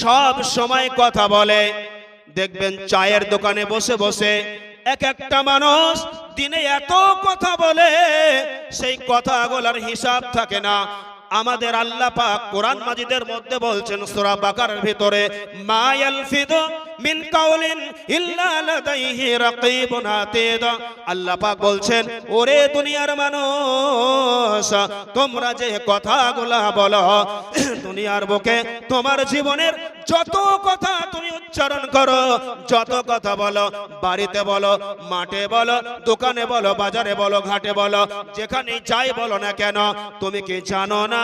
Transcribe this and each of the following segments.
সব সময় কথা বলে। দেখবেন চায়ের দোকানে বসে বসে এক একটা মানুষ দিনে এত কথা বলে, সেই কথা কথাগুলোর হিসাব থাকে না। আমাদের আল্লাহ পাক কোরআন মাজিদের মধ্যে বলছেন, সূরা বাকারার ভিতরে, মা ইয়ালফিদু মিন কাউলিন ইল্লা লাদাইহি রাকীবুন আতীদ। আল্লাহ পাক বলছেন, ওরে দুনিয়ার মানুষ, তোমরা যে কথাগুলা বলো, দুনিয়ার বুকে তোমার জীবনের যত কথা তুমি উচ্চারণ করো। যত কথা বলো, বাড়িতে বলো, মাঠে বলো, দোকানে বলো, বাজারে বলো, ঘাটে বলো, যেখানে যাই বলো না কেন, তুমি কি জানো না?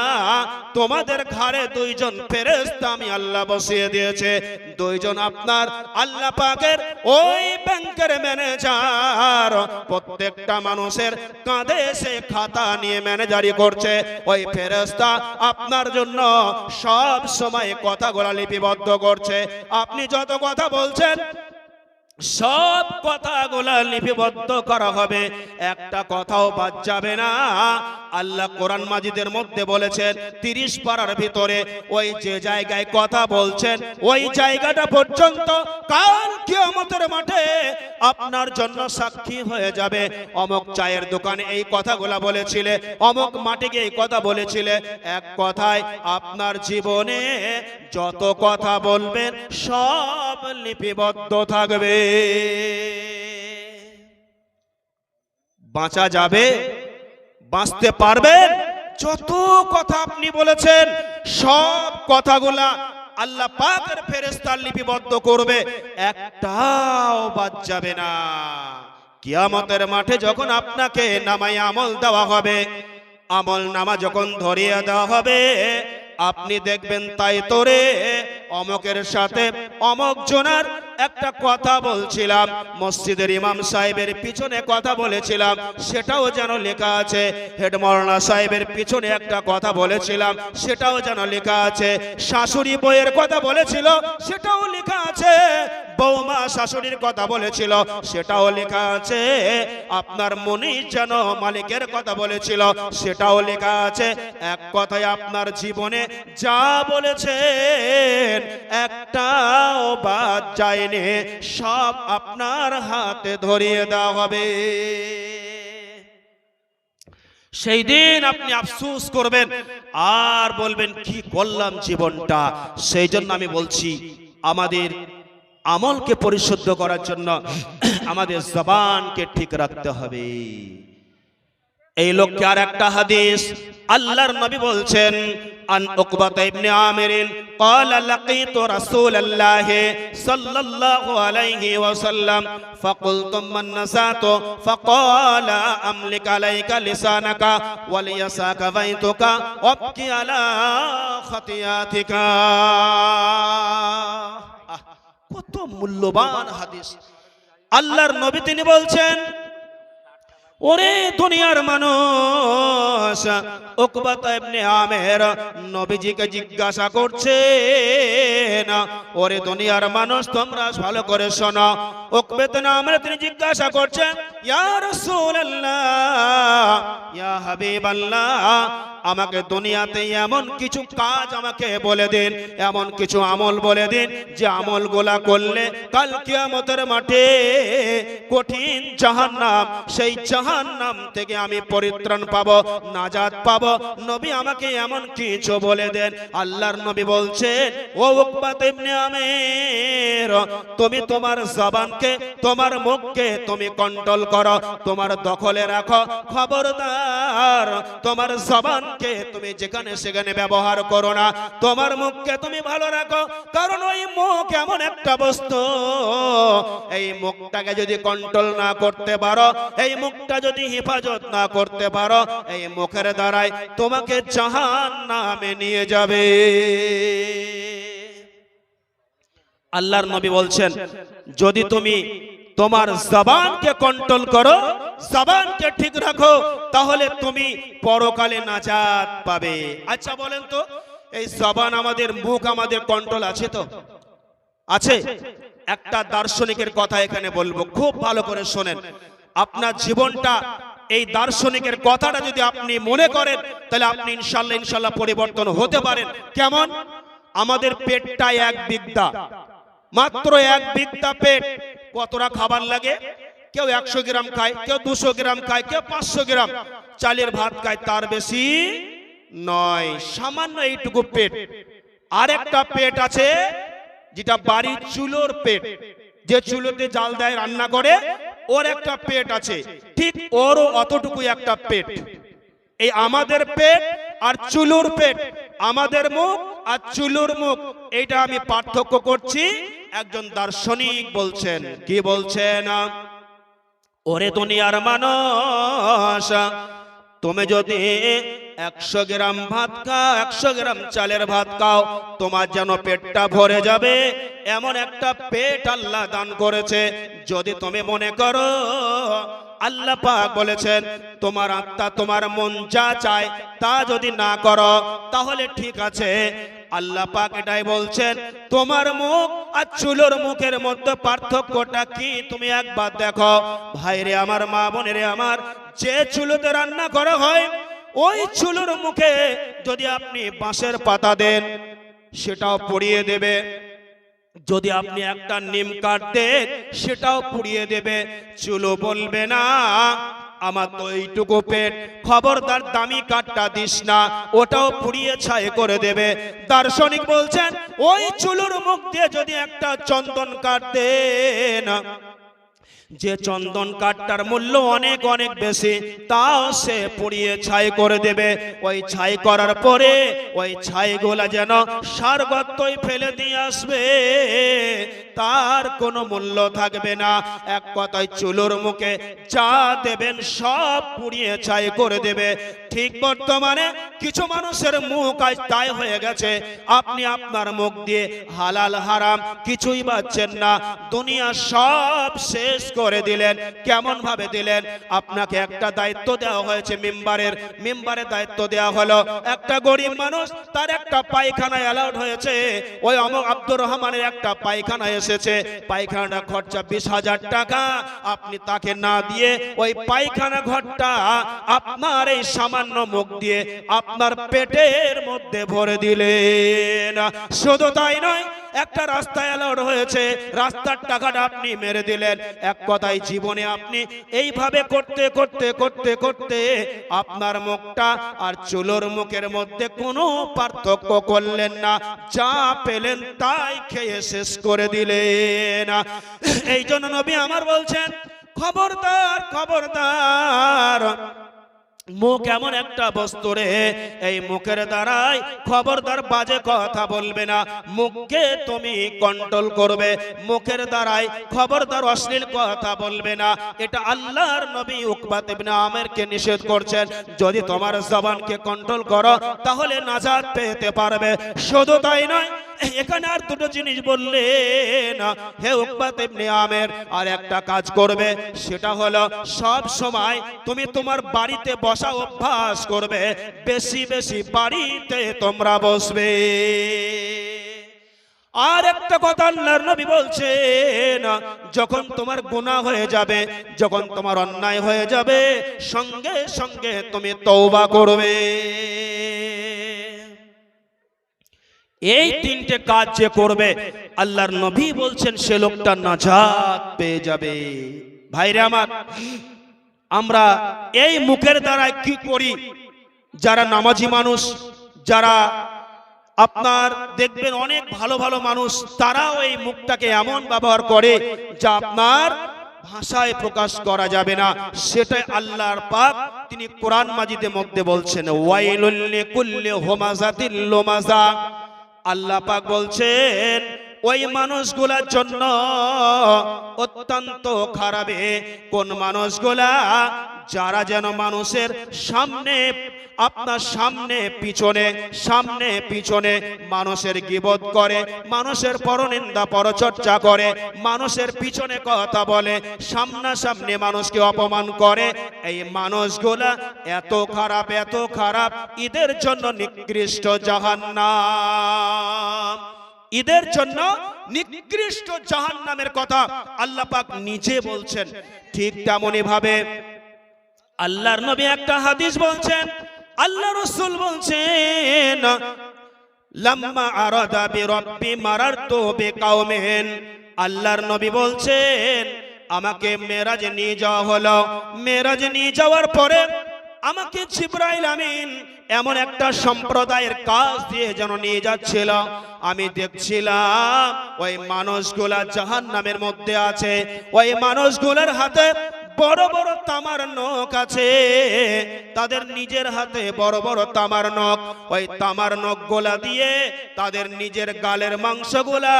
তোমাদের ঘরে দুইজন ফেরেস্তা আমি আল্লাহ বসিয়ে দিয়েছে। দুইজন আপনার আল্লাহ পাকের ওই ব্যাংকের ম্যানেজার প্রত্যেকটা মানুষের কাঁধে সে খাতা নিয়ে ম্যানেজারি করছে। ওই ফেরেশতা আপনার জন্য সব সময় কথাগুলা লিপিবদ্ধ করছে। আপনি যত কথা বলছেন, সব কথাগুলা লিপিবদ্ধ করা হবে। একটা কথাও বাদ যাবে না। আল্লাহ কোরআন মাজিদের মধ্যে বলেছেন, তিরিশ পাড়ার ভিতরে ওই যে জায়গায় কথা বলছেন, ওই জায়গাটা পর্যন্ত কাল কিয়ামতের মাঠে আপনার জন্য সাক্ষী হয়ে যাবে। অমক চায়ের দোকানে এই কথাগুলা বলেছিলে, অমক গিয়ে এই কথা বলেছিলে। এক কথায়, আপনার জীবনে যত কথা বলবেন, সব লিপিবদ্ধ থাকবে। বাঁচা যাবে? বাঁচতে পারবেন? যত কথা আপনি বলেছেন, সব কথাগুলা আল্লাহ পাকের ফেরেস্তার লিপিবদ্ধ করবে, একটাও বাদ যাবে না। কিয়ামতের মাঠে যখন আপনাকে নামাই আমল দেওয়া হবে, আমল নামা যখন ধরিয়ে দেওয়া হবে, আপনি দেখবেন তাই তোরে অমকের সাথে অমক জনার একটা কথা বলছিলাম। মসজিদের ইমাম সাহেবের পিছনে কথা বলেছিলাম, সেটাও যেন লেখা আছে। হেড সাহেবের পিছনে একটা কথা বলেছিলাম, সেটাও যেন লেখা আছে। শাশুড়ি বইয়ের কথা বলেছিল, সেটাও লেখা আছে। বৌমা শাশুড়ির কথা বলেছিল, সেটাও লেখা আছে। আপনার মনি যেন মালিকের কথা বলেছিল, সেটাও লেখা আছে। এক কথায় আপনার জীবনে যা বলেছেন একটাও বাদ যায়নি, সব আপনার হাতে ধরিয়ে দেওয়া হবে। সেই দিন আপনি আফসোস করবেন, আর বলবেন, কি করলাম জীবনটা? সেই জন্য আমি বলছি, আমাদের আমলকে পরিশুদ্ধ করার জন্য আমাদের জবানকে ঠিক রাখতে হবে। এই লোককে আর একটা হাদিস আল্লাহর নবী বলছেন আন উকবাত ইবনে আমির قال لقيت رسول الله صلى الله عليه وسلم فقلت من نسات فقال املك عليك لسانك وليساك بيتك وابكي على خطياتك আহ, কত মূল্যবান হাদিস আল্লাহর নবী তিনি বলছেন ওরে দুনিয়ার মানুষ উকবাত ইবনে আমের নবীজিকে জিজ্ঞাসা করছে না, ওরে দুনিয়ার মানুষ তোমরা ভালো করে শোনো। উকবাত আমের তিনি জিজ্ঞাসা করছেন ইয়া রাসূলুল্লাহ, ইয়া হাবিবাল্লাহ, আমাকে দুনিয়াতে এমন কিছু কাজ আমাকে বলে দিন, এমন কিছু আমল বলে দিন, যে আমল গোলা করলে কাল কিয়ামতের মাঠে কঠিন জাহান্নাম, সেই জাহান্নাম থেকে আমি পরিত্রাণ পাবো, নাজাত পাবো। নবী আমাকে এমন কিছু বলে দেন। আল্লাহর নবী বলছেন, ও উকবাত ইবনে আমির, তুমি তোমার জবানকে, তোমার মুখকে তুমি কন্ট্রোল করো, তোমার দখলে রাখো। খবরদার, তোমার জবানকে তুমি যেখানে সেখানে ব্যবহার করো না। তোমার মুখকে তুমি ভালো রাখো। কারণ ওই মুখ এমন একটা বস্তু, এই মুখটাকে যদি কন্ট্রোল না করতে পারো, এই মুখটা যদি হেফাজত না করতে পারো, এই মুখের দ্বারাই তোমাকে জাহান নামে নিয়ে যাবে। আল্লাহর নবী বলছেন, যদি তুমি তোমার জবানকে কন্ট্রোল করো, জবানকে ঠিক রাখো, তাহলে তুমি পরকালে নাজাত পাবে। আচ্ছা বলেন তো, এই জবান আমাদের মুখ আমাদের কন্ট্রোল আছে তো? আছে। একটা দার্শনিকের কথা এখানে বলব, খুব ভালো করে শোনেন। আপনার জীবনটা, এই দার্শনিকের কথাটা যদি আপনি মনে করেন, তাহলে আপনি ইনশাল্লাহ ইনশাল্লাহ পরিবর্তন হতে পারেন। কেমন? আমাদের পেটটা এক বিদ্যা। মাত্র এক বিদ্যা পেট। কতটা খাবার লাগে? কেউ একশো গ্রাম খায়, কেউ দুশো গ্রাম খায়, কেউ পাঁচশো গ্রাম। চালের ভাত খায়, তার বেশি নয়। সামান্য এইটুকু পেট। আর একটা পেট আছে, যেটা বাড়ির চুলোর পেট। যে চুলোতে জাল দেয়, রান্না করে ওর একটা পেট আছে। ঠিক ওরও অতটুকু একটা পেট। এই আমাদের পেট আর চুলুর পেট, আমাদের মুখ আর চুলুর মুখ এটা আমি পার্থক্য করছি। একজন দার্শনিক বলছেন, কি বলছেন? ওরে দুনিয়ার মানুষ, তুমি যদি একশো গ্রাম ভাত খাও, একশো গ্রাম চালের ভাত খাও, তোমার যেন পেটটা ভরে যাবে। এমন একটা পেট আল্লাহ দান করেছে, যদি তুমি মনে করো, আল্লাহ পাক বলেছেন, তোমার আত্মা তোমার মন যা চায় তা যদি না করো, তাহলে ঠিক আছে। আল্লাহ পাক এটাই বলছেন, তোমার মুখ আর চুলোর মুখের মধ্যে পার্থক্যটা কি? তুমি একবার দেখো। ভাইরে আমার, মা বোনেরে আমার, যে চুলোতে রান্না করা হয় ওই চুলোর মুখে যদি আপনি বাঁশের পাতা দেন, সেটাও পড়িয়ে দেবে। যদি আপনি একটা নিম কাঠ দেন, সেটাও পুড়িয়ে দেবে। চুলো বলবে, না, আমার তো এইটুকু পেট। খবরদার দামি কাঠটা দিস না, ওটাও পুড়িয়ে ছাই করে দেবে। দার্শনিক বলছেন, ওই চুলোর মুখ দিয়ে যদি একটা চন্দন কাঠ দেন যে চন্দন কাঠটার মূল্য অনেক অনেক বেশি তাও সে পুড়িয়ে ছাই করে দেবে। ওই ছাই করার পরে, ওই ছাইগুলা যেন সার ফেলে দিয়ে আসবে, তার কোনো মূল্য থাকবে না। এক কথায় চুলোর মুখে চা দেবেন সব পুড়িয়ে ছাই করে দেবে। ঠিক বর্তমানে কিছু মানুষের মুখ আজ তাই হয়ে গেছে। আপনি আপনার মুখ দিয়ে হালাল হারাম কিছুই পাচ্ছেন না। দুনিয়া সব শেষ করে দিলেন। কেমন ভাবে দিলেন? আপনাকে একটা দায়িত্ব দেওয়া হয়েছে মেম্বারের। মেম্বারের দায়িত্ব দেওয়া হলো, একটা গরিব মানুষ তার একটা পায়খানায় অ্যালাউড হয়েছে। ওই অমক আব্দুর রহমানের একটা পায়খানা এসেছে। পায়খানাটা খরচা বিশ হাজার টাকা। আপনি তাকে না দিয়ে ওই পায়খানা ঘরটা আপনার এই সামান্য মুখ দিয়ে আপনার পেটের মধ্যে ভরে দিলেন। শুধু তাই নয়, একটা রাস্তায় অ্যালাউড হয়েছে। রাস্তার টাকাটা আপনি মেরে দিলেন। এক কথায় জীবনে আপনি এইভাবে করতে করতে করতে করতে আপনার মুখটা আর চুলোর মুখের মধ্যে কোনো পার্থক্য করলেন না। যা পেলেন তাই খেয়ে শেষ করে দিলেন। এই জন্য নবী আমার বলছেন, খবরদার খবরদার মুখ এমন একটা বস্তু রে, এই মুখের দ্বারাই খবরদার বাজে কথা বলবে না। মুখকে তুমি কন্ট্রোল করবে, মুখের দ্বারাই খবরদার অশ্লীল কথা বলবে না। এটা আল্লাহর নবী উকবাত ইবনে আমেরকে নিষেধ করছেন, যদি তোমার জবানকে কন্ট্রোল করো, তাহলে নাজাত পেতে পারবে। শুধু তাই নয় এখানে আর দুটো জিনিস বললেন হে উকবাত আমের, আর একটা কাজ করবে, সেটা হলো সব সময় তুমি তোমার বাড়িতে বসা অভ্যাস করবে, বেশি বেশি বাড়িতে তোমরা বসবে। আর একটা কথা আল্লাহর নবী বলছেন যখন তোমার গুনাহ হয়ে যাবে, যখন তোমার অন্যায় হয়ে যাবে, সঙ্গে সঙ্গে তুমি তওবা করবে। এই তিনটে কাজ যে করবে, আল্লাহর নবী বলছেন, সে লোকটা নাজাত পেয়ে যাবে। ভাইরে আমার, আমরা এই মুখের দ্বারা কি করি? যারা নামাজি মানুষ, যারা আপনার দেখবেন অনেক ভালো ভালো মানুষ, তারাও এই মুখটাকে এমন ব্যবহার করে যা আপনার ভাষায় প্রকাশ করা যাবে না। সেটাই আল্লাহর পাক তিনি কোরআন মাজিদের মধ্যে বলছেন, ওয়াইলুল লিকুল্লি হুমাজাতিল লুমাজা। আল্লাহ পাক বলছেন ওই মানুষগুলার জন্য অত্যন্ত খারাপে কোন মানুষগুলা যারা যেন মানুষের সামনে আপনার সামনে, পিছনে সামনে, পিছনে মানুষের গিবত করে, মানুষের পরনিন্দা, পরচর্চা করে, মানুষের পিছনে কথা বলে, সামনাসামনি মানুষকে অপমান করে। এই মানুষগুলা এত খারাপ এত খারাপ, ঈদের জন্য নিকৃষ্ট জাহান্নাম। ঈদের জন্য নিকৃষ্ট জাহান নামের কথা আল্লাহ পাক নিজে বলছেন, ঠিক তেমনই ভাবে। আল্লাহর নবী একটা হাদিস বলছেন আল্লাহ রসুল বলছেন, লাম্মা আরাদা বিরব্বি মারারতু বিকাউমিন আল্লাহর নবী বলছেন, আমাকে মেরাজ নিয়ে যাওয়া হলো। মেরাজ নিয়ে যাওয়ার পরে আমাকে জিব্রাইল আমিন এমন একটা সম্প্রদায়ের কাজ দিয়ে যেন নিয়ে যাচ্ছিল। আমি দেখছিলাম ওই মানুষগুলা জাহান নামের মধ্যে আছে। ওই মানুষগুলার হাতে বড় বড় তামার নখ আছে। তাদের নিজের হাতে বড় বড় তামার নখ। ওই তামার নখ গোলা দিয়ে তাদের নিজের গালের মাংসগুলা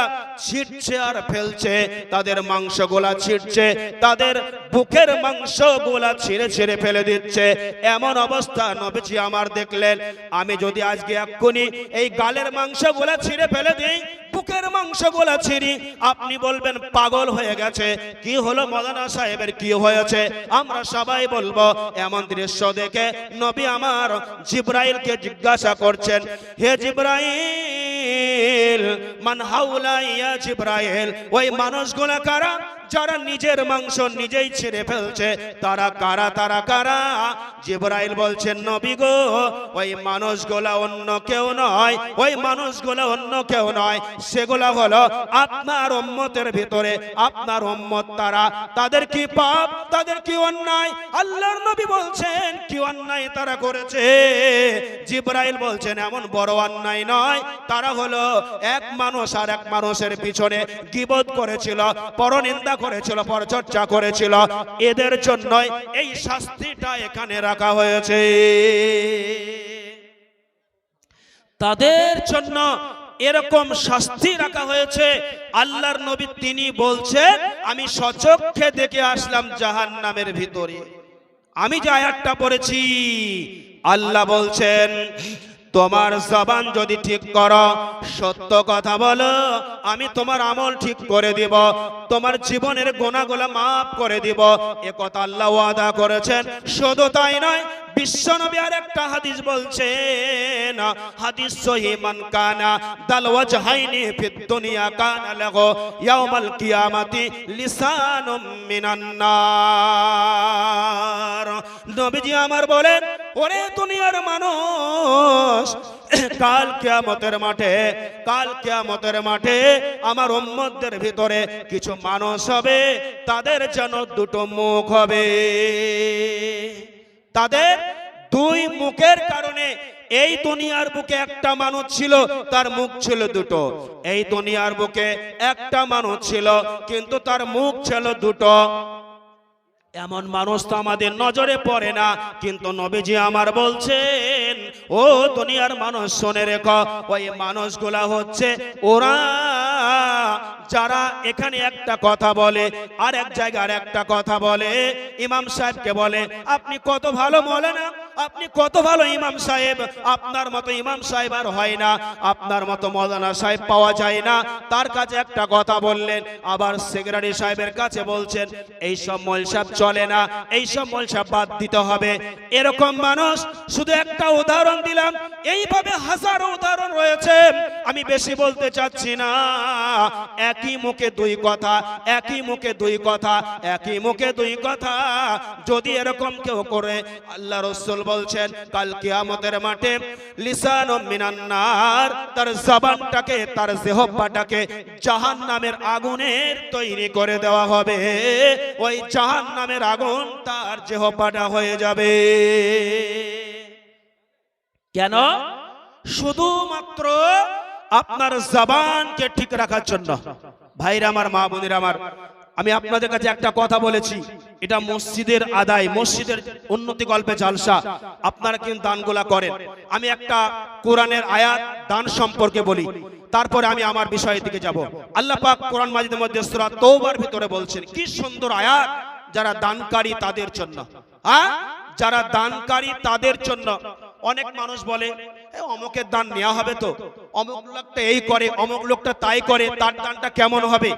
ছিটছে আর ফেলছে। তাদের মাংসগুলা ছিটছে, তাদের বুকের মাংসগুলা ছিঁড়ে ছিঁড়ে ফেলে দিচ্ছে। এমন অবস্থা নবীজি আমার দেখলেন। আমি যদি আজকে এক্ষুনি এই গালের মাংসগুলা ছিঁড়ে ফেলে দিই বুকের মাংসগুলা ছিঁড়ি। আপনি বলবেন, পাগল হয়ে গেছে। কি হলো মদানা সাহেবের? কি হয়েছে? আমরা সবাই বলব, এমন দৃশ্য দেখে নবী আমার জিব্রাইলকে জিজ্ঞাসা করছেন, হে জিব্রাইল, মান হাউলা ইয়া জিব্রাইল? ওই মানুষগুলা কারা? যারা নিজের মাংস নিজেই ছিঁড়ে ফেলছে, তারা কারা তারা কারা? জিব্রাইল বলছেন, নবী গো, ওই মানুষগুলা অন্য কেউ নয়, ওই মানুষগুলা অন্য কেউ নয়। সেগুলা হলো আপনার উম্মতের ভিতরে, আপনার উম্মত তারা। তাদের কি পাপ, তাদের কি অন্যায়? আল্লাহর নবী বলছেন, কি অন্যায় তারা করেছে? জিব্রাইল বলছেন, এমন বড় অন্যায় নয়। তারা হলো এক মানুষ আর এক মানুষের পিছনে গিবত করেছিল, পরনিন্দা করেছিল, পরচর্চা করেছিল। এদের জন্যই এই শাস্তিটা এখানে রাখা হয়েছে। তাদের জন্য এরকম শাস্তি রাখা হয়েছে। আল্লাহর নবী তিনি বলছেন, আমি সচক্ষে দেখে আসলাম জাহান নামের ভিতরে। আমি যে আয়াতটা পড়েছি, আল্লাহ বলছেন তোমার জবান যদি ঠিক করো, সত্য কথা বলো, আমি তোমার আমল ঠিক করে দিব, তোমার জীবনের গোনাগুলা মাফ করে দিব। এ কথা আল্লাহ ওয়াদা করেছেন। শুধু তাই নয় বিশ্বনবী আর একটা হাদিস বলছেন, হাদিস সহি মান কানা দাল ওয়াজহাইনি ফিদ দুনিয়া কানা লাহু ইয়াউমাল কিয়ামাতি লিসানুম মিনান নার। নবীজি আমার বলেন, ওরে দুনিয়ার মানুষ, কাল কিয়ামতের মাঠে, কাল কিয়ামতের মাঠে আমার উম্মতদের ভিতরে কিছু মানুষ হবে, তাদের যেন দুটো মুখ হবে। তাদের দুই মুখের কারণে এই দুনিয়ার বুকে একটা মানুষ ছিল তার মুখ ছিল দুটো। এই দুনিয়ার বুকে একটা মানুষ ছিল কিন্তু তার মুখ ছিল দুটো। এমন মানুষ তো আমাদের নজরে পড়ে না কিন্তু নবীজি আমার বলছেন ও দুনিয়ার মানুষ শোনে রেখ ওই মানুষগুলা হচ্ছে ওরা যারা এখানে একটা কথা বলে, আর এক জায়গার একটা কথা বলে, ইমাম সাহেবকে বলে, আপনি কত ভালো বলে না আপনি কত ভালো ইমাম সাহেব, আপনার মতো ইমাম সাহেব আর হয় না, আপনার মতো মৌলানা সাহেব পাওয়া যায় না। তার কাছে একটা কথা বললেন, আবার সেক্রেটারি সাহেবের কাছে বলছেন এই সব মলসাব চলে না এই সব মলসাব বাদ দিতে হবে। এরকম মানুষ, শুধু একটা উদাহরণ দিলাম, এইভাবে হাজারো উদাহরণ রয়েছে, আমি বেশি বলতে চাচ্ছি না। একই মুখে দুই কথা একই মুখে দুই কথা একই মুখে দুই কথা। যদি এরকম কেউ করে আল্লাহ রসুল বলছেন কাল কিয়ামতের মাঠে লিসান মিনান্নার তার জবানটাকে তার জেহব্বাটাকে জাহান নামের আগুনের তৈরি করে দেওয়া হবে। ওই জাহান নামের আগুন তার জেহব্বাটা হয়ে যাবে। কেন? শুধুমাত্র আপনার জবানকে ঠিক রাখার জন্য। ভাইরা আমার মা বোনের আমার আমি আপনাদের কাছে একটা কথা বলেছি। এটা মসজিদের আদায় মসজিদের উন্নতি গল্পে জালসা। আপনারা কিন্তু দানগুলা করেন। আমি একটা কোরআনের আয়াত দান সম্পর্কে বলি। তারপরে আমি আমার বিষয়ের দিকে যাব। আল্লাহ পাক কোরআন মাজিদের মধ্যে সূরা তওবার ভিতরে বলছেন কি সুন্দর আয়াত। যারা দানকারী তাদের জন্য হ্যাঁ? যারা দানকারী তাদের জন্য। অনেক মানুষ বলে "এ, অমুকের দান নেওয়া হবে তো। অমুক লোকটা এই করে, অমুক লোকটা তাই করে, তার দানটা কেমন হবে?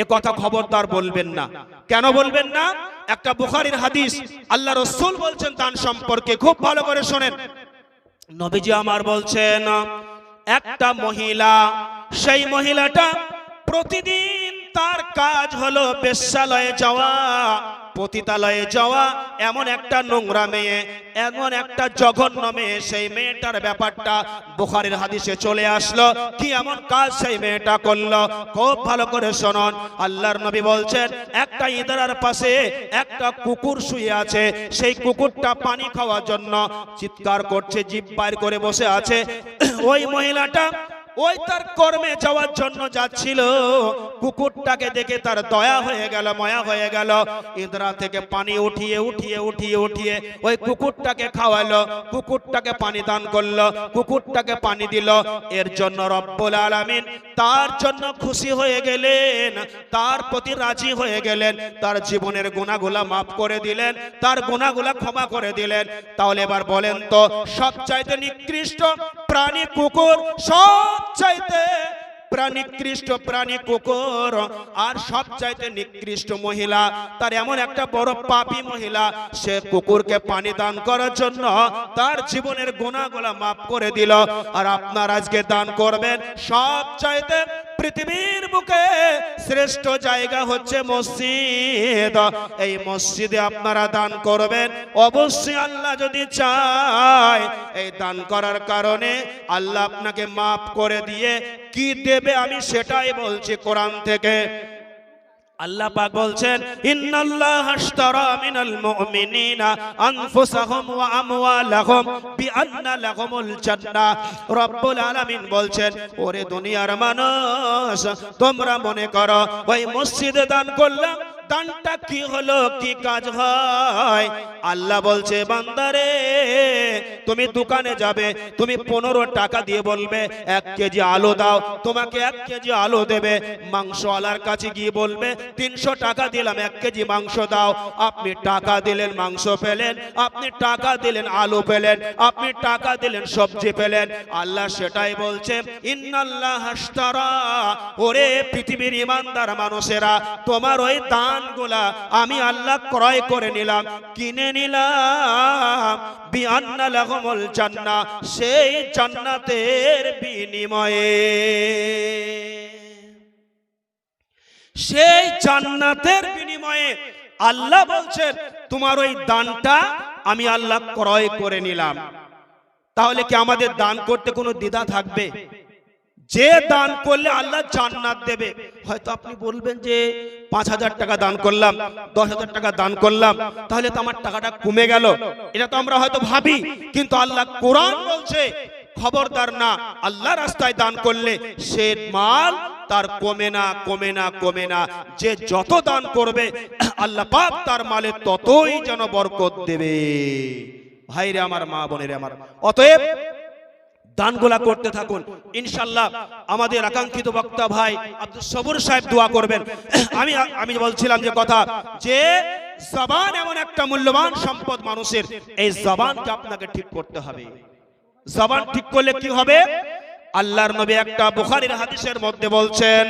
এ কথা খবরদার বলবেন না। কেন বলবেন না? একটা বুখারীর হাদিস, আল্লাহ রসুল বলছেন দান সম্পর্কে, খুব ভালো করে শোনেন। নবীজি আমার বলছেন, একটা মহিলা, সেই মহিলাটা প্রতিদিন তার কাজ হলো বেশ্যালয়ে যাওয়া পতিতালয়ে যাওয়া এমন একটা নোংরা মেয়ে, এমন একটা জঘন্য মেয়ে, সেই মেয়েটার ব্যাপারটা বুখারীর হাদিসে চলে আসলো। কি এমন কাজ সেই মেয়েটা করল? খুব ভালো করে শোনন। আল্লাহর নবী বলছেন, একটা ইদারার পাশে একটা কুকুর শুয়ে আছে, সেই কুকুরটা পানি খাওয়ার জন্য চিৎকার করছে জিভ বাইর করে বসে আছে। ওই মহিলাটা ওই তার কর্মে যাওয়ার জন্য যাচ্ছিল। কুকুরটাকে দেখে তার দয়া হয়ে গেল, ময়া হয়ে গেল। ইন্দ্রা থেকে পানি উঠিয়ে উঠিয়ে উঠিয়ে উঠিয়ে ওই কুকুরটাকে খাওয়ালো। কুকুরটাকে পানি দান করল, কুকুরটাকে পানি দিল। এর জন্য রব্বুল আলামিন তার জন্য খুশি হয়ে গেলেন, তার প্রতি রাজি হয়ে গেলেন, তার জীবনের গুণাগুলা মাফ করে দিলেন, তার গুণাগুলা ক্ষমা করে দিলেন। তাহলে এবার বলেন তো, সবচাইতে নিকৃষ্ট প্রাণী কুকুর সবচাইতে প্রাণীকৃষ্ট প্রাণী কুকুর, আর সবচাইতে নিকৃষ্ট মহিলা, তার এমন একটা বড় পাপী মহিলা, সে কুকুরকে পানি দান করার জন্য তার জীবনের গুণাগুলা মাফ করে দিল। আর আপনার আজকে দান করবেন সবচাইতে পৃথিবীর বুকে শ্রেষ্ঠ জায়গা হচ্ছে মসজিদ। এই মসজিদে আপনারা দান করবেন। অবশ্যই আল্লাহ যদি চায় এই দান করার কারণে আল্লাহ আপনাকে মাফ করে দিয়ে কি দেবে আমি সেটাই বলছি কোরআন থেকে। আল্লাহ পাক বলছেন, ইন্নাল্লাহ আশতারা মিনাল মুমিনিনা আনফুসাহুম ওয়া আমওয়ালাহুম বিআন্না লাহুমুল জান্নাহ রব্বুল আলামিন বলছেন, ওরে দুনিয়ার মানুষ, তোমরা মনে করো, ওই মসজিদে দান করলাম দানটা কি হলো, কি কাজ হয়? আল্লাহ বলছে, বান্দারে, তুমি দোকানে যাবে, তুমি পনেরো টাকা দিয়ে বলবে, এক কেজি আলু দাও, তোমাকে এক কেজি আলু দেবে। মাংসওয়ালার কাছে গিয়ে বলবে, তিনশো টাকা দিলাম, এক কেজি মাংস দাও। আপনি টাকা দিলেন, মাংস পেলেন, আপনি টাকা দিলেন, আলু পেলেন, আপনি টাকা দিলেন, সবজি পেলেন। আল্লাহ সেটাই বলছে, ইন্নাল্লাহ হাসতারা। ওরে পৃথিবীর ইমানদার মানুষেরা, তোমার ওই দানগুলা আমি আল্লাহ ক্রয় করে নিলাম, কিনে নিলাম। বিআন্না লাহুমুল জান্নাহ সেই জান্নাতের বিনিময়ে। সেই জান্নাতের বিনিময়ে আল্লাহ বলছেন, তোমার ওই দানটা আমি আল্লাহ ক্রয় করে নিলাম। তাহলে কি আমাদের দান করতে কোনো দ্বিধা থাকবে? যে দান করলে আল্লাহ জান্নাত দেবে। হয়তো আপনি বলবেন যে, পাঁচ হাজার টাকা দান করলাম, দশ হাজার টাকা দান করলাম, তাহলে তো আমার টাকাটা কমে গেল। এটা তো আমরা হয়তো ভাবি, কিন্তু আল্লাহ কোরআন বলছে, খবরদার না, আল্লাহ রাস্তায় দান করলে সে মাল তার কমে না কমে না কমে না। যে যত দান করবে, আল্লাহ পাক তার মালে ততই যেন বরকত দেবে। ভাইরে আমার, মা বোনেরে আমার। অতএব দানগুলা করতে থাকুন। ইনশাল্লাহ আমাদের আকাঙ্ক্ষিত বক্তা ভাই আব্দুল সবুর সাহেব দোয়া করবেন। আমি আমি বলছিলাম যে কথা, যে জবান এমন একটা মূল্যবান সম্পদ মানুষের, এই জবানকে আপনাকে ঠিক করতে হবে। জবান ঠিক করলে কি হবে? আল্লাহর নবী একটা বুখারীর হাদিসের মধ্যে বলছেন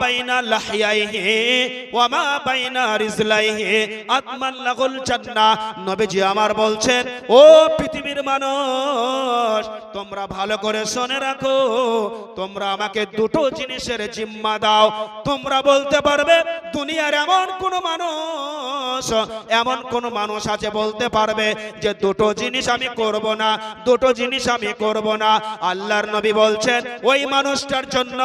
বাইনা লাহিয়াইহি ওয়া মা বাইনা রিজলাইহি। লাগুল নবীজি আমার বলছেন, ও পৃথিবীর মানুষ, তোমরা ভালো করে শুনে রাখো। তোমরা আমাকে দুটো জিনিসের জিম্মা দাও। তোমরা বলতে পারবে, দুনিয়ার এমন কোন মানুষ এমন কোন মানুষ আছে বলতে পারবে যে দুটো জিনিস আমি করব না, দুটো জিনিস আমি করব না। আল্লাহর নবী বলছেন, ওই মানুষটার জন্য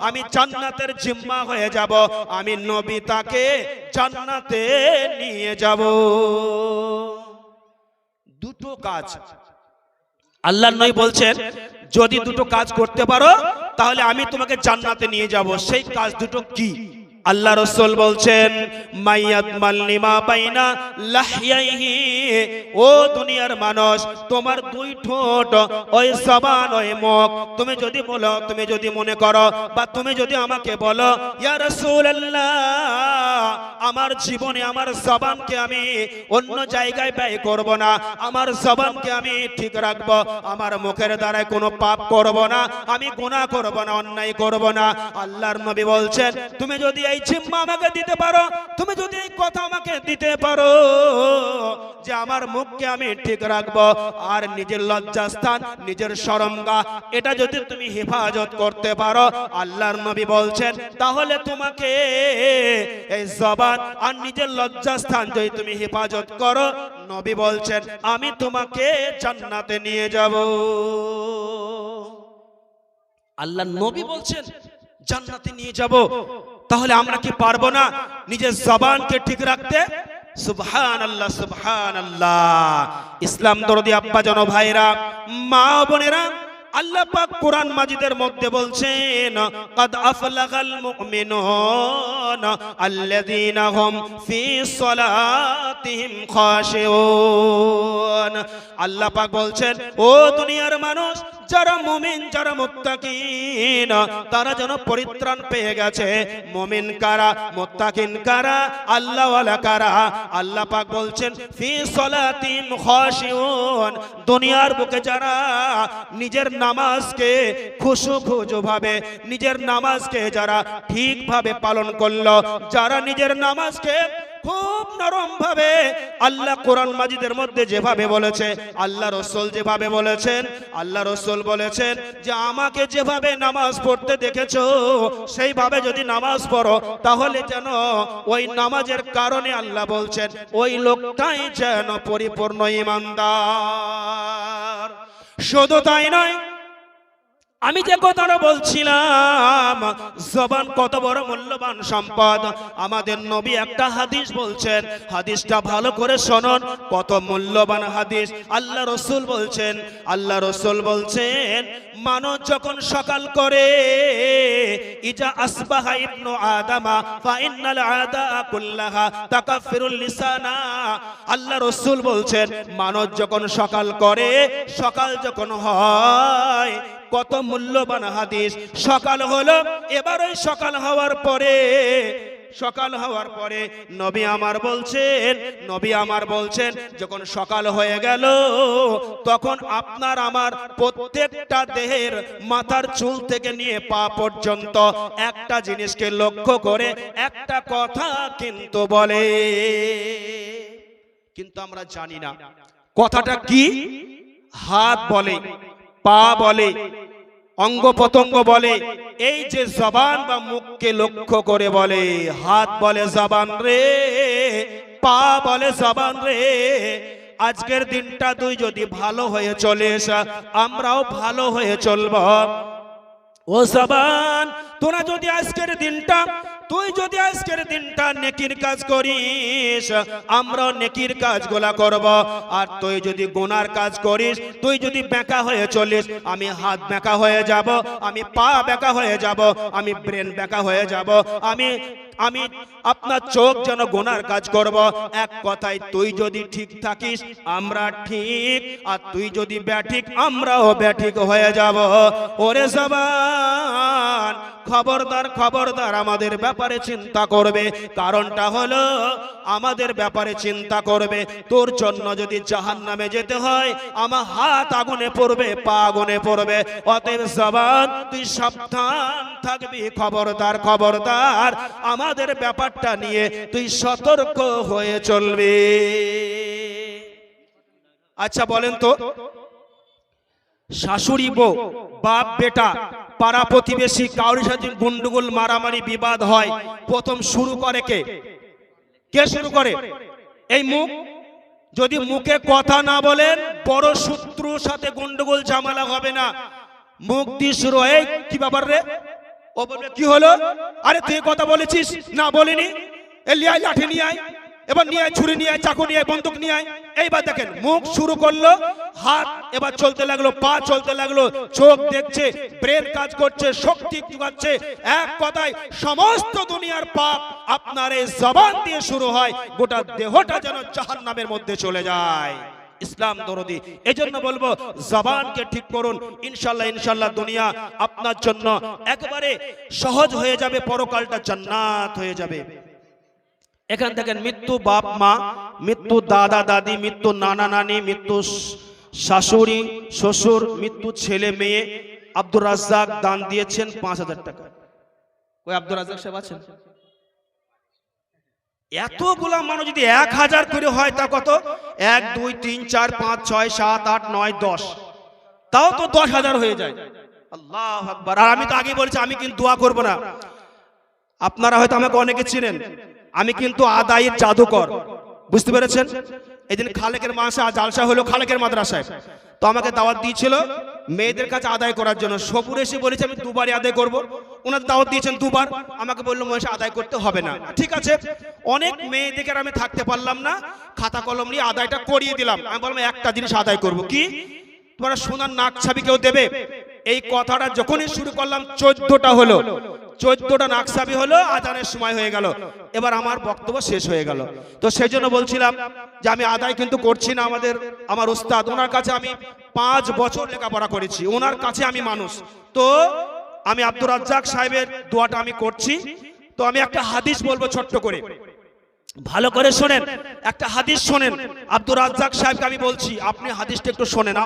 আমি জান্নাতের জিম্মা হয়ে যাব, আমি নবী তাকে জান্নাতে নিয়ে যাব। দুটো কাজ। আল্লাহর নবী বলছেন, যদি দুটো কাজ করতে পারো, তাহলে আমি তোমাকে জান্নাতে নিয়ে যাব। সেই কাজ দুটো কি? আল্লাহ রসুল বলছেন, মাইয়াত মাল্লিমা বাইনা লাহিয়াইহি। ও দুনিয়ার মানুষ, তোমার দুই ঠোঁট, ওই জবান, ওই মুখ, তুমি যদি বলো, তুমি যদি মনে করো, বা তুমি যদি আমাকে বলো, ইয়া রাসূলুল্লাহ, আমার জীবনে আমার জবানকে আমি অন্য জায়গায় ব্যয় করব না, আমার জবানকে আমি ঠিক রাখব, আমার মুখের দ্বারায় কোনো পাপ করব না, আমি গুনাহ করব না, অন্যায় করব না। আল্লাহর নবী বলছেন, তুমি যদি এই জিম্মা আমাকে দিতে পারো। তুমি যদি এই কথা আমাকে দিতে পারো, যে আমার মুখকে আমি ঠিক রাখব, আর নিজের লজ্জাস্থান, নিজের সরঙ্গা, এটা যদি তুমি হেফাজত করতে পারো, আল্লাহর নবী বলছেন, তাহলে তোমাকে এই জবান আর নিজের লজ্জাস্থান যদি তুমি হেফাজত করো, নবী বলছেন, আমি তোমাকে জান্নাতে নিয়ে যাব। আল্লাহ নবী বলছেন, জান্নাতে নিয়ে যাব। তাহলে আমরা কি পারব না নিজের জবানকে ঠিক রাখতে? সুবহান আল্লাহ সুবহান আল্লাহ ইসলাম দরদি আব্বা জন ভাইরা, মা বোনেরা, আল্লাহ পাক কোরআন মাজিদের মধ্যে বলছেন, কদ আফলাগাল মুমিনুন আল্লাযীনা হুম ফি সলাতিহিম খাশিউন। আল্লাহ পাক বলছেন, ও দুনিয়ার মানুষ যারা মুমিন, যারা মুত্তাকিন, তারা যেন পরিত্রাণ পেয়ে গেছে। মুমিন কারা? মুত্তাকিন কারা? আল্লাহ ওয়ালা কারা? আল্লাহ পাক বলছেন, ফি খাশিউন দুনিয়ার বুকে যারা নিজের নামাজকে খুশু খুজু ভাবে, নিজের নামাজকে যারা ঠিকভাবে পালন করল, যারা নিজের নামাজকে খুব নরম ভাবে আল্লাহ কোরআন মাজিদের মধ্যে যেভাবে বলেছে, আল্লাহ রসুল যেভাবে বলেছেন, আল্লাহ রসুল বলেছেন যে আমাকে যেভাবে নামাজ পড়তে দেখেছ, সেইভাবে যদি নামাজ পড়ো, তাহলে যেন ওই নামাজের কারণে আল্লাহ বলছেন, ওই লোকটাই যেন পরিপূর্ণ ইমানদার। শুধু তাই নয় আমি যে কথাটা বলছিলাম, জবান কত বড় মূল্যবান সম্পদ। আমাদের নবী একটা হাদিস বলছেন, হাদিসটা ভালো করে শোনুন, কত মূল্যবান হাদিস। আল্লাহ রসুল বলছেন, আল্লাহ রসুল বলছেন, মানুষ যখন সকাল করে, ইজা আসবাহা ইবনু আদামা, ফা ইন্নাল আদা কুল্লাহা তাকাফিরুল লিসানা। আল্লাহ রসুল বলছেন, মানুষ যখন সকাল করে, সকাল যখন হয় কত মূল্যবান হাদিস। সকাল হলো, এবার ওই সকাল হওয়ার পরে, সকাল হওয়ার পরে নবী আমার বলছেন, নবী আমার বলছেন, যখন সকাল হয়ে গেল, তখন আপনার আমার প্রত্যেকটা দেহের মাথার চুল থেকে নিয়ে পা পর্যন্ত একটা জিনিসকে লক্ষ্য করে একটা কথা কিন্তু বলে। কিন্তু আমরা জানি না। কথাটা কি? হাত বলে। পা বলে অঙ্গ প্রত্যঙ্গ বলে, এই যে জবান বা মুখকে লক্ষ্য করে বলে, হাত বলে জবান রে, পা বলে জবান রে, আজকের দিনটা তুই যদি ভালো হয়ে চলে আসা আমরাও ভালো হয়ে চলব। ও জবান, তোরা যদি আজকের দিনটা তুই যদি আজকের দিনটা নেকির কাজ করিস আমরা নেকির কাজগুলা করব। আর তুই যদি গোনার কাজ করিস, তুই যদি বেঁকা হয়ে চলিস, আমি হাত বেঁকা হয়ে যাব, আমি পা বেঁকা হয়ে যাব, আমি ব্রেন বেঁকা হয়ে যাব, আমি আমি আপনার চোখ যেন গোনার কাজ করব। এক কথায় তুই যদি ঠিক থাকিস, আমরা ঠিক। আর তুই যদি ব্যাঠিক, আমরাও ব্যাঠিক হয়ে যাব। ওরে জবান, খবরদার খবরদার আমাদের ব্যাপারে চিন্তা করবে। কারণটা হলো, আমাদের ব্যাপারে চিন্তা করবে। তোর জন্য যদি জাহান নামে যেতে হয়, আমার হাত আগুনে পড়বে, পা আগুনে পড়বে। অতএব জবান, তুই সাবধান থাকবি, খবরদার খবরদার। আমাদের ব্যাপারটা নিয়ে তুই সতর্ক হয়ে চলবি। আচ্ছা বলেন তো, শাশুড়ি বউ, বাপ, বেটা, পাড়া প্রতিবেশী কাউরির সাথে গুন্ডুগুল মারামারি, বিবাদ হয়, প্রথম শুরু করে কে? কে শুরু করে? এই মুখ? যদি মুখে কথা না বলেন, বড় শত্রুর সাথে গন্ডগোল ঝামেলা হবে না। মুখ দিয়ে শুরু হয় কি ব্যাপার রে? ও বলবে, কি হলো? আরে তুই কথা বলেছিস? না বলিনি। এ লাঠি নিয়ে আয়। এবার নিয়ে আয়, ছুরি নিয়ে আয়, চাকু নিয়ে আয়, বন্দুক নিয়ে আয়। এইবার দেখেন, মুখ শুরু করল, হাত এবার চলতে লাগল, পা চলতে লাগল, চোখ দেখছে, ব্রেন কাজ করছে, শক্তি যোগাচ্ছে। এক কথায়, সমস্ত দুনিয়ার পাপ আপনার এই জবান দিয়ে শুরু হয়। গোটা দেহটা যেন জাহান্নামের মধ্যে চলে যায়। ইসলাম দরদি। এজন্য বলব, জবানকে ঠিক করুন। ইনশাল্লাহ ইনশাল্লাহ দুনিয়া আপনার জন্য একবারে সহজ হয়ে যাবে, পরকালটা জান্নাত হয়ে যাবে। এখান থেকে মৃত্যু বাপ, মা, মৃত্যু দাদা, দাদি, মৃত্যু নানা, নানি, মৃত্যু শাশুড়ি, শ্বশুর, মৃত্যু ছেলে, মেয়ে। আব্দুর রাজ্জাক দান দিয়েছেন পাঁচ হাজার টাকা। ওই আব্দুর রাজ্জাক সাহেব আছেন? এতগুলা মানুষ যদি এক হাজার করে হয় তা কত? এক, দুই, তিন, চার, পাঁচ, ছয়, সাত, আট, নয়, দশ। তাও তো দশ হাজার হয়ে যায়। আল্লাহ আর আমি তো আগে বলেছি, আমি কিন্তু দোয়া করব না। আপনারা হয়তো আমাকে অনেকে চিনেন। আমি কিন্তু আদায়ের জাদুকর। বুঝতে পেরেছেন? এদিন খালেকের মাসে জালসা হলো খালেকের মাদ্রাসায়। তো আমাকে দাওয়াত দিয়েছিল মেয়েদের কাছে আদায় করার জন্য। সপুর এসে বলেছে আমি দুবারই আদায় করব। ওনার দাওয়াত দিয়েছেন দুবার। আমাকে বলল মহেশ আদায় করতে হবে না। ঠিক আছে অনেক মেয়েদেরকে আর আমি থাকতে পারলাম না। খাতা কলম নিয়ে আদায়টা করিয়ে দিলাম। আমি বললাম একটা জিনিস আদায় করব। কি? তোমরা সোনার নাক ছাবি কেউ দেবে? এই কথাটা যখনই শুরু করলাম চোদ্দটা হলো। চোদ্দটা নাকসাবি হলো আজানের সময় হয়ে গেল। এবার আমার বক্তব্য শেষ হয়ে গেল। তো সেই জন্য বলছিলাম যে আমি আদায় কিন্তু করছি না আমাদের, আমার উস্তাদ, ওনার কাছে আমি পাঁচ বছর লেখাপড়া করেছি, ওনার কাছে আমি মানুষ। তো আমি আব্দুর রাজ্জাক সাহেবের দোয়াটা আমি করছি। তো আমি একটা হাদিস বলব ছোট্ট করে। ভালো করে শোনেন, একটা হাদিস শোনেন। আব্দুর রাজ্জাক সাহেবকে আমি বলছি, আপনি হাদিসটা একটু শোনেন।